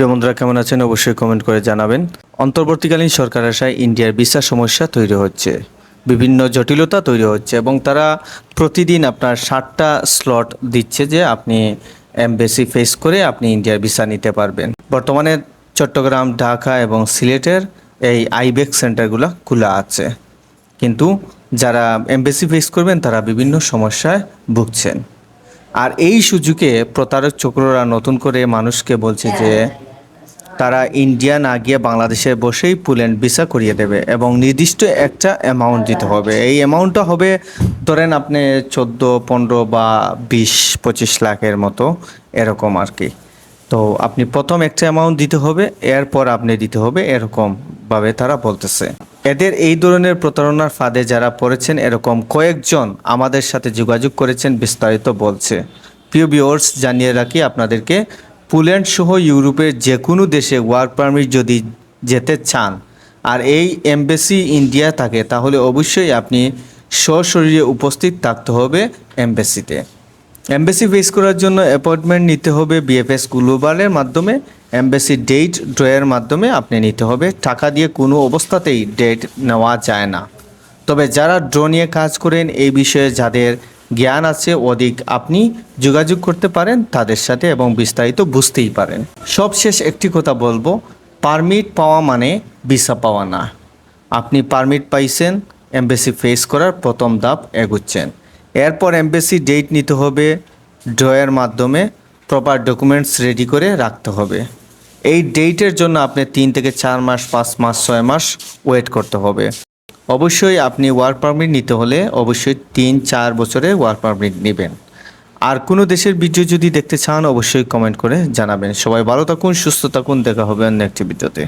প্রিয় বন্ধুরা, কেমন আছেন? অবশ্যই কমেন্ট করে জানাবেন। অন্তর্বর্তীকালীন সরকার আসায় ইন্ডিয়ার ভিসা সমস্যা তৈরি হচ্ছে। বিভিন্ন জটিলতা তৈরি হচ্ছে এবং তারা প্রতিদিন আপনার ষাটটা স্লট দিচ্ছে যে আপনি এমবেসি ফেস করে আপনি ইন্ডিয়ার ভিসা নিতে পারবেন। বর্তমানে চট্টগ্রাম, ঢাকা এবং সিলেটের এই আইবেক সেন্টারগুলো খোলা আছে। কিন্তু যারা এমবেসি ফেস করবেন, তারা বিভিন্ন সমস্যায় ভুগছেন। আর এই সুযোগে প্রতারক চক্ররা নতুন করে মানুষকে বলছে যে তারা ইন্ডিয়া না গিয়ে বাংলাদেশে বসেই পুল অ্যান্ড ভিসা করিয়ে দেবে এবং নির্দিষ্ট একটা অ্যামাউন্ট দিতে হবে। এই অ্যামাউন্টটা হবে ধরেন আপনি চোদ্দ, পনেরো বা বিশ, পঁচিশ লাখের মতো, এরকম আর কি। তো আপনি প্রথম একটা অ্যামাউন্ট দিতে হবে, এরপর আপনি দিতে হবে এরকমভাবে তারা বলতেছে। এদের এই ধরনের প্রতারণার ফাঁদে যারা পড়েছেন, এরকম কয়েকজন আমাদের সাথে যোগাযোগ করেছেন, বিস্তারিত বলছে। প্রিয় ভিউয়ার্স জানিয়ে রাখি আপনাদেরকে পোল্যান্ড সহ ইউরোপের যে কোনো দেশে ওয়ার্ক পারমিট যদি যেতে চান আর এই এমবেসি ইন্ডিয়া থাকে, তাহলে অবশ্যই আপনি সশরীরে উপস্থিত থাকতে হবে এমবেসিতে। এমবেসি ফেস করার জন্য অ্যাপয়েন্টমেন্ট নিতে হবে বিএফএস গ্লোবালের মাধ্যমে, এমবেসি ডেট ড্রয়ের মাধ্যমে আপনি নিতে হবে। টাকা দিয়ে কোনো অবস্থাতেই ডেট নেওয়া যায় না। তবে যারা ড্র নিয়ে কাজ করেন, এই বিষয়ে যাদের জ্ঞান আছে, অধিক আপনি যোগাযোগ করতে পারেন তাদের সাথে এবং বিস্তারিত বুঝতেই পারেন। সবশেষ একটি কথা বলব পারমিট পাওয়া মানে ভিসা পাওয়া না। আপনি পারমিট পাইছেন এমবেসি ফেস করার প্রথম ধাপ এগুচ্ছেন। এরপর এমবেসি ডেট নিতে হবে ড্রয়ের মাধ্যমে প্রপার ডকুমেন্টস রেডি করে রাখতে হবে। এই ডেটের জন্য আপনি তিন থেকে চার মাস, পাঁচ মাস, ছয় মাস ওয়েট করতে হবে। অবশ্যই আপনি ওয়ার্ক পারমিট নিতে হলে অবশ্যই তিন, চার বছরে ওয়ার্ক পারমিট নেবেন। আর কোনো দেশের ভিডিও যদি দেখতে চান, অবশ্যই কমেন্ট করে জানাবেন। সবাই ভালো থাকুন, সুস্থ থাকুন। দেখা হবে অন্য একটি ভিডিওতে।